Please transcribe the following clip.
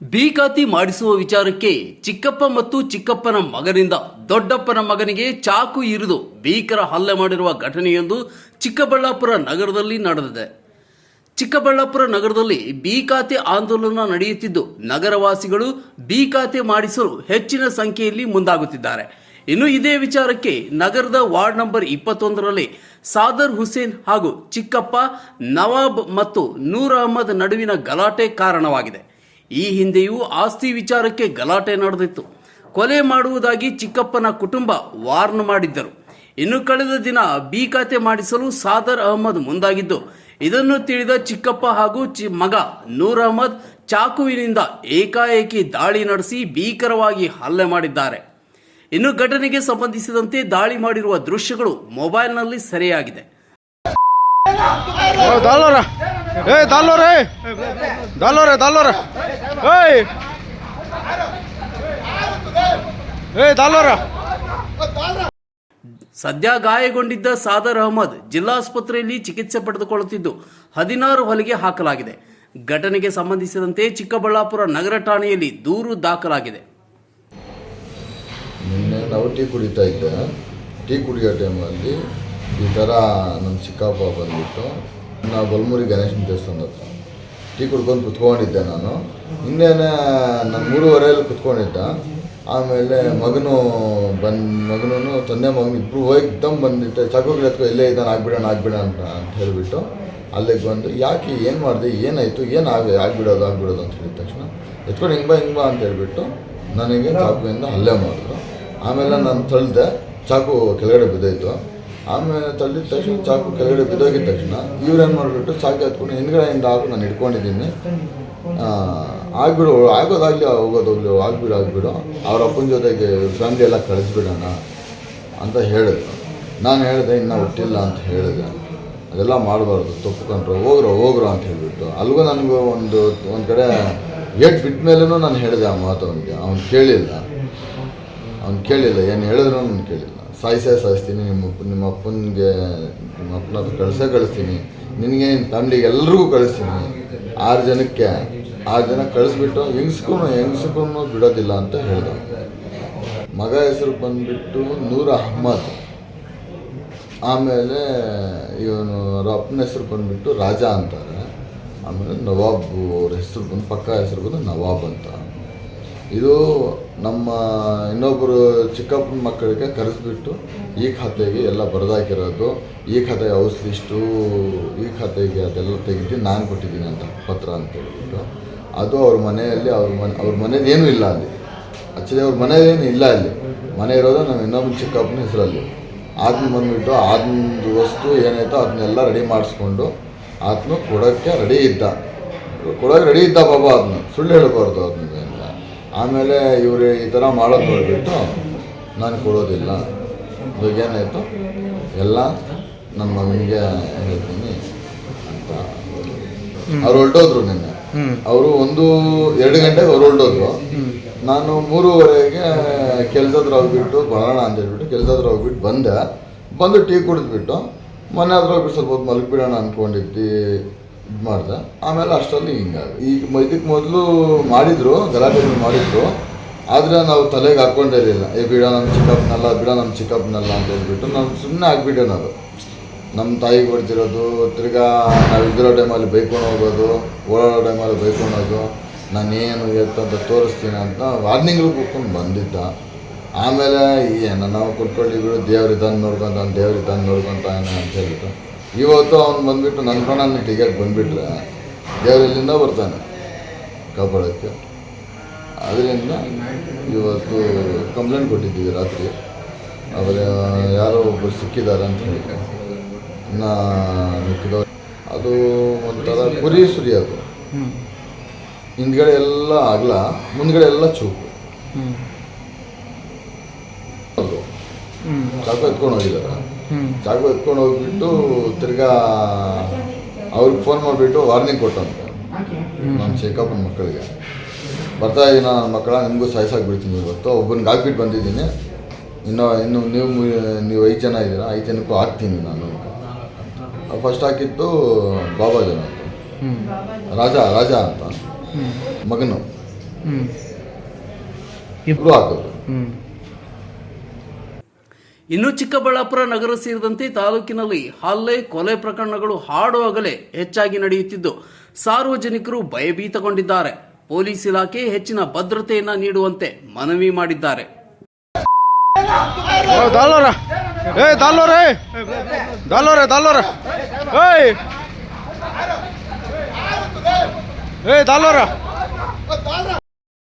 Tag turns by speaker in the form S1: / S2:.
S1: ಬೀಕಾತಿ ಮಾಡಿಸುವ ವಿಚಾರಕ್ಕೆ ಚಿಕ್ಕಪ್ಪ ಮತ್ತು ಚಿಕ್ಕಪ್ಪನ ಮಗನಿಂದ ದೊಡ್ಡಪ್ಪನ ಮಗನಿಗೆ ಚಾಕು ಇರಿದು ಭೀಕರ ಹಲ್ಲೆ ಮಾಡಿರುವ ಘಟನೆಯೊಂದು ಚಿಕ್ಕಬಳ್ಳಾಪುರ ನಗರದಲ್ಲಿ ನಡೆದಿದೆ. ಚಿಕ್ಕಬಳ್ಳಾಪುರ ನಗರದಲ್ಲಿ ಬೀಕಾತಿ ಆಂದೋಲನ ನಡೆಯುತ್ತಿದ್ದು ನಗರವಾಸಿಗಳು ಬೀಕಾತಿ ಮಾಡಿಸಲು ಹೆಚ್ಚಿನ ಸಂಖ್ಯೆಯಲ್ಲಿ ಮುಂದಾಗುತ್ತಿದ್ದಾರೆ. ಇನ್ನು ಇದೇ ವಿಚಾರಕ್ಕೆ ನಗರದ ವಾರ್ಡ್ ನಂಬರ್ ಇಪ್ಪತ್ತೊಂದರಲ್ಲಿ ಸಾದರ್ ಹುಸೇನ್ ಹಾಗೂ ಚಿಕ್ಕಪ್ಪ, ನವಾಬ್ ಮತ್ತು ನೂರ್ ಅಹಮದ್ ನಡುವಿನ ಗಲಾಟೆ ಕಾರಣವಾಗಿದೆ. ಈ ಹಿಂದೆಯೂ ಆಸ್ತಿ ವಿಚಾರಕ್ಕೆ ಗಲಾಟೆ ನಡೆದಿತ್ತು. ಕೊಲೆ ಮಾಡುವುದಾಗಿ ಚಿಕ್ಕಪ್ಪನ ಕುಟುಂಬ ವಾರ್ನ್ ಮಾಡಿದ್ದರು. ಇನ್ನು ಕಳೆದ ದಿನ ಬಿ ಖಾತೆ ಮಾಡಿಸಲು ಸಾದರ್ ಅಹಮದ್ ಮುಂದಾಗಿದ್ದು, ಇದನ್ನು ತಿಳಿದ ಚಿಕ್ಕಪ್ಪ ಹಾಗೂ ಚಿ ಮಗ ನೂರ್ ಅಹಮದ್ ಚಾಕುವಿನಿಂದ ಏಕಾಏಕಿ ದಾಳಿ ನಡೆಸಿ ಭೀಕರವಾಗಿ ಹಲ್ಲೆ ಮಾಡಿದ್ದಾರೆ. ಇನ್ನು ಘಟನೆಗೆ ಸಂಬಂಧಿಸಿದಂತೆ ದಾಳಿ ಮಾಡಿರುವ ದೃಶ್ಯಗಳು ಮೊಬೈಲ್ನಲ್ಲಿ ಸೆರೆಯಾಗಿದೆ. ಸದ್ಯ ಗಾಯಗೊಂಡಿದ್ದ ಸಾದರ್ ಅಹಮದ್ ಜಿಲ್ಲಾಸ್ಪತ್ರೆಯಲ್ಲಿ ಚಿಕಿತ್ಸೆ ಪಡೆದುಕೊಳ್ಳುತ್ತಿದ್ದು ಹದಿನಾರು ಹೊಲಿಗೆ ಹಾಕಲಾಗಿದೆ. ಘಟನೆಗೆ ಸಂಬಂಧಿಸಿದಂತೆ ಚಿಕ್ಕಬಳ್ಳಾಪುರ ನಗರ ಠಾಣೆಯಲ್ಲಿ ದೂರು ದಾಖಲಾಗಿದೆ.
S2: ನಿನ್ನೆ ನಾವು ಟೀ ಕುಡಿತಾ ಇದ್ದೆ. ಟೀ ಕುಡಿಯೋ ಟೈಮಲ್ಲಿ ಈ ಥರ ನಮ್ಮ ಚಿಕ್ಕಪ್ಪ ಬಂದ್ಬಿಟ್ಟು ನಾವು ಬಲ್ಮೂರಿ ಗಣೇಶನ ದೇವಸ್ಥಾನ ಹತ್ರ ಟೀ ಕುಡ್ಕೊಂಡು ಕುತ್ಕೊಂಡಿದ್ದೆ ನಾನು. ಇನ್ನೇನೆ ನಾನು ಮೂರುವರೆಯಲ್ಲಿ ಕುತ್ಕೊಂಡಿದ್ದ. ಆಮೇಲೆ ಮಗನು ಬಂದು ಮಗನೂ ತಂದೆ ಮಗನು ಇಬ್ಬರು ಹೋಗಿ ದಮ್ ಬಂದಿಟ್ಟು ಚಾಕುಗಳು ಎತ್ಕೊ ಎಲ್ಲೇ ಇದ್ದಾನೆ, ಆಗ್ಬಿಡೋಣ ಆಗ್ಬಿಡೋಣ ಅಂತ ಅಂತ ಹೇಳಿಬಿಟ್ಟು ಅಲ್ಲಿಗೆ ಬಂದು ಯಾಕೆ ಏನು ಮಾಡಿದೆ, ಏನಾಯಿತು, ಏನು ಆಗ, ಆಗ್ಬಿಡೋದು ಆಗ್ಬಿಡೋದು ಅಂತ ಹೇಳಿದ ತಕ್ಷಣ ಎತ್ಕೊಂಡು ಹಿಂಗೆ ಬಾ ಹಿಂಗೆ ಬಾ ಅಂತ ಹೇಳ್ಬಿಟ್ಟು ನನಗೆ ಚಾಕುವಿಂದ ಹಲ್ಲೆ ಮಾಡಿದ್ರು. ಆಮೇಲೆ ನಾನು ತಳ್ಳಿದೆ ಚಾಕು ಕೆಳಗಡೆ ಬಿದ್ದೋಯ್ತು. ಆಮೇಲೆ ತಳ್ಳಿದ ತಕ್ಷಣ ಚಾಕು ಕೆಳಗಡೆ ಬಿದ್ದೋಗಿದ ತಕ್ಷಣ ಇವ್ರೇನು ಮಾಡಿಬಿಟ್ಟು ಚಾಕು ಹತ್ಕೊಂಡು ಹಿಂದ್ಗಡೆಯಿಂದ ಹಾಕು ನಾನು ಇಟ್ಕೊಂಡಿದ್ದೀನಿ ಆಗ್ಬಿಡು, ಆಗೋದಾಗಲಿ ಹೋಗೋದಾಗಲಿ ಆಗ್ಬಿಡು ಆಗ್ಬಿಡು. ಅವ್ರ ಅಪ್ಪನ ಜೊತೆಗೆ ಫ್ಯಾಮಿಲಿ ಎಲ್ಲ ಕಳಿಸ್ಬಿಡೋಣ ಅಂತ ಹೇಳಿದ್ರು. ನಾನು ಹೇಳಿದೆ, ಇನ್ನು ಹುಟ್ಟಿಲ್ಲ ಅಂತ ಹೇಳಿದೆ. ಅದೆಲ್ಲ ಮಾಡಬಾರ್ದು, ತಪ್ಪುಕೊಂಡ್ರು, ಹೋಗ್ರೋ ಹೋಗ್ರೋ ಅಂತ ಹೇಳಿಬಿಟ್ಟು. ಅಲ್ಲಿಗೂ ನನಗೂ ಒಂದು ಒಂದು ಕಡೆ ಏಟ್ ಬಿಟ್ಟ ಮೇಲೂ ನಾನು ಹೇಳಿದೆ ಆ ಮಾತು ಅವನಿಗೆ ಅವ್ನು ಕೇಳಿಲ್ಲ. ಅವ್ನು ಕೇಳಿಲ್ಲ, ಏನು ಹೇಳಿದ್ರು ನಾನು ಕೇಳಿಲ್ಲ. ಸಾಯಿಸೇ ಸಾಯಿಸ್ತೀನಿ, ನಿಮ್ಮ ನಿಮ್ಮ ಅಪ್ಪನಿಗೆ ನಿಮ್ಮ ಅಪ್ಪನ ಹತ್ರ ಕಳಿಸೇ ಕಳಿಸ್ತೀನಿ. ನಿನಗೆ ನಿನ್ನ ಫ್ಯಾಮ್ಲಿಗೆ ಎಲ್ರಿಗೂ ಕಳಿಸ್ತೀನಿ. ಆರು ಜನಕ್ಕೆ. ಆರು ಜನ ಕಳಿಸ್ಬಿಟ್ಟು ಹೆಂಗ್ಸ್ಗೂ ಹೆಂಗ್ಸ್ಗೂ ಬಿಡೋದಿಲ್ಲ ಅಂತ ಹೇಳ್ದ. ಮಗ ಹೆಸರು ಬಂದುಬಿಟ್ಟು ನೂರ್ ಅಹ್ಮದ್. ಆಮೇಲೆ ಇವನು ಅವ್ರ ಅಪ್ಪನ ಹೆಸರು ಬಂದುಬಿಟ್ಟು ರಾಜ ಅಂತಾರೆ. ಆಮೇಲೆ ನವಾಬ್ ಅವ್ರ ಹೆಸರು ಬಂದು ಪಕ್ಕ ಹೆಸರು ಬಂದು ನವಾಬ್ ಅಂತ. ಇದು ನಮ್ಮ ಇನ್ನೊಬ್ಬರು ಚಿಕ್ಕಪ್ಪನ ಮಕ್ಕಳಿಗೆ ಕರೆಸ್ಬಿಟ್ಟು ಈ ಖಾತೆಗೆ ಎಲ್ಲ ಬರೆದಾಕಿರೋದು, ಈ ಖಾತೆಗೆ ಔಷಧಿಷ್ಟು ಈ ಖಾತೆಗೆ ಅದೆಲ್ಲ ತೆಗೆದು ನಾನು ಕೊಟ್ಟಿದ್ದೀನಿ ಅಂತ ಪತ್ರ ಅಂತ ಹೇಳಿಬಿಟ್ಟು, ಅದು ಅವ್ರ ಮನೆಯಲ್ಲಿ ಅವ್ರ ಮನೆ, ಅವ್ರ ಮನೇದೇನೂ ಇಲ್ಲ ಅಲ್ಲಿ. ಆ್ಯಕ್ಚುಲಿ ಅವ್ರ ಮನೇದೇನು ಇಲ್ಲ ಅಲ್ಲಿ. ಮನೆ ಇರೋದು ನಮ್ಮ ಇನ್ನೊಬ್ಬನ ಚಿಕ್ಕಪ್ಪನ ಹೆಸರಲ್ಲಿ. ಆತನ ಬಂದುಬಿಟ್ಟು ಆತನದು ವಸ್ತು ಏನಾಯ್ತೋ ಅದನ್ನೆಲ್ಲ ರೆಡಿ ಮಾಡಿಸ್ಕೊಂಡು ಆತನು ಕೊಡೋಕ್ಕೆ ರೆಡಿ ಇದ್ದ. ಕೊಡೋಕೆ ರೆಡಿ ಇದ್ದ ಬಾಬಾ ಅದನ್ನ ಸುಳ್ಳು ಹೇಳಬಾರ್ದು ಅದನ್ನ ಆಮೇಲೆ ಇವರು ಈ ಥರ ಮಾಡೋದು ನೋಡಿಬಿಟ್ಟು ನಾನು ಕೊಡೋದಿಲ್ಲ. ಏನಾಯಿತು? ಎಲ್ಲ ನನ್ನ ಮಮ್ಮಿಗೆ ಹೇಳ್ತೀನಿ ಅಂತ ಅವ್ರು ಹೊರಟೋದ್ರು ನಿನ್ನೆ. ಅವರು ಒಂದು ಎರಡು ಗಂಟೆಗೆ ಅವ್ರು ಹೊರಟೋದ್ರು. ನಾನು ಮೂರುವರೆಗೆ ಕೆಲಸದ್ರ ಹೋಗ್ಬಿಟ್ಟು ಬರೋಣ ಅಂತ ಹೇಳ್ಬಿಟ್ಟು ಕೆಲಸದ್ರ ಹೋಗ್ಬಿಟ್ಟು ಬಂದೆ. ಬಂದು ಟೀ ಕುಡಿದ್ಬಿಟ್ಟು ಮನೆ ಹತ್ರ ಹೋಗ್ಬಿಟ್ಟು ಸ್ವಲ್ಪ ಹೊತ್ತು ಮಲಗಿಬಿಡೋಣ ಅಂದ್ಕೊಂಡಿದ್ದು ಇದು ಮಾಡಿದೆ. ಆಮೇಲೆ ಅಷ್ಟರಲ್ಲಿ ಹಿಂಗಾಗಿ ಈಗ ಇದಕ್ಕೆ ಮೊದಲು ಮಾಡಿದರು ಗಲಾಟೆ ಮಾಡಿದ್ರು. ಆದರೆ ನಾವು ತಲೆಗೆ ಹಾಕ್ಕೊಂಡೇ ಇರಲಿಲ್ಲ. ಏ, ಬಿಡ ನಮ್ಮ ಚಿಕ್ಕಪ್ಪನಲ್ಲ, ಬಿಡ ನಮ್ಮ ಚಿಕ್ಕಪ್ಪನಲ್ಲ ಅಂತ ಹೇಳ್ಬಿಟ್ಟು ನಾವು ಸುಮ್ಮನೆ ಆಗಿಬಿಟ್ಟೆ ನಾವು. ನಮ್ಮ ತಾಯಿಗೆ ಹೊಡ್ತಿರೋದು ತಿರ್ಗಾ ನಾವು ಇದಿರೋ ಟೈಮಲ್ಲಿ ಬೈಕೊಂಡು ಹೋಗೋದು, ಓಡಾಡೋ ಟೈಮಲ್ಲಿ ಬೈಕೊಂಡೋದು ನಾನೇನು ಎತ್ತಂತ ತೋರಿಸ್ತೀನಿ ಅಂತ ವಾರ್ನಿಂಗ್ಗಳು ಕೂತ್ಕೊಂಡು ಬಂದಿದ್ದ. ಆಮೇಲೆ ಏನು ನಾವು ಕುತ್ಕೊಳ್ಳಿ ಬಿಡು, ದೇವ್ರ ಇದನ್ನು ನೋಡ್ಕೊಂತ ದೇವ್ರ ಅಂತ ಹೇಳ್ಬಿಟ್ಟು ಇವತ್ತು ಅವ್ನು ಬಂದುಬಿಟ್ಟು ನನ್ನ ಪ್ರಾಣನ ಟಿಕೆಟ್ ಬಂದುಬಿಟ್ರೆ ದೇವರಲ್ಲಿಂದ ಬರ್ತಾನೆ ಕಾಪಾಡೋಕ್ಕೆ. ಅದರಿಂದ ಇವತ್ತು ಕಂಪ್ಲೇಂಟ್ ಕೊಟ್ಟಿದ್ದೀವಿ ರಾತ್ರಿ. ಆದರೆ ಯಾರೋ ಒಬ್ಬರು ಸಿಕ್ಕಿದ್ದಾರೆ ಅಂತ ಹೇಳಿಕೆ ಇನ್ನು ಮಿಕ್ಕಿದವ್ರು ಅದು ಒಂಥರ ಕುರಿ ಸುರಿ ಅದು. ಹಿಂದ್ಗಡೆ ಎಲ್ಲ ಅಗಲ ಮುಂದ್ಗಡೆ ಎಲ್ಲ ಚೂಪು. ಅದು. ಚಾಕು ಎತ್ಕೊಂಡು ಹೋಗಿದ್ದಾರೆ? ಚಾಕು ಎತ್ಕೊಂಡು ಹೋಗ್ಬಿಟ್ಟು ತಿರ್ಗಾ ಅವ್ರಿಗೆ ಫೋನ್ ಮಾಡಿಬಿಟ್ಟು ವಾರ್ನಿಂಗ್ ಕೊಟ್ಟಂತೆ. ನಾನು ಶೇಖಪ್ಪನ ಮಕ್ಕಳಿಗೆ. ಬರ್ತಾ ಇದ್ದೀನಿ ನನ್ನ ಮಕ್ಕಳ? ನಿಮಗೂ ಸಾಯಿಸಾಗಿ ಬಿಡ್ತೀನಿ ಇವತ್ತು. ಒಬ್ಬನಿಗೆ ಹಾಕ್ಬಿಟ್ಟು ಬಂದಿದ್ದೀನಿ. ಇನ್ನು ಇನ್ನು ನೀವು ನೀವು ಐದು ಜನ ಇದ್ದೀರಾ? ಐದು ಜನಕ್ಕೂ ಹಾಕ್ತೀನಿ ನಾನು. ಫಸ್ಟ್ ಹಾಕಿದ್ದು ಬಾಬಾ ಜನ ಅಂತ. ರಾಜ ರಾಜ ಅಂತ. ಮಗನು. ಇಬ್ಬರು ಹಾಕೋದು.
S1: ಇನ್ನು ಚಿಕ್ಕಬಳ್ಳಾಪುರ ನಗರ ಸೇರಿದಂತೆ ತಾಲೂಕಿನಲ್ಲಿ ಹಲ್ಲೆ, ಕೊಲೆ ಪ್ರಕರಣಗಳು ಹಾಡುವಾಗಲೇ ಹೆಚ್ಚಾಗಿ ನಡೆಯುತ್ತಿದ್ದು, ಸಾರ್ವಜನಿಕರು ಭಯಭೀತಗೊಂಡಿದ್ದಾರೆ. ಪೊಲೀಸ್ ಇಲಾಖೆ ಹೆಚ್ಚಿನ ಭದ್ರತೆಯನ್ನ ನೀಡುವಂತೆ ಮನವಿ ಮಾಡಿದ್ದಾರೆ.
S3: ಏ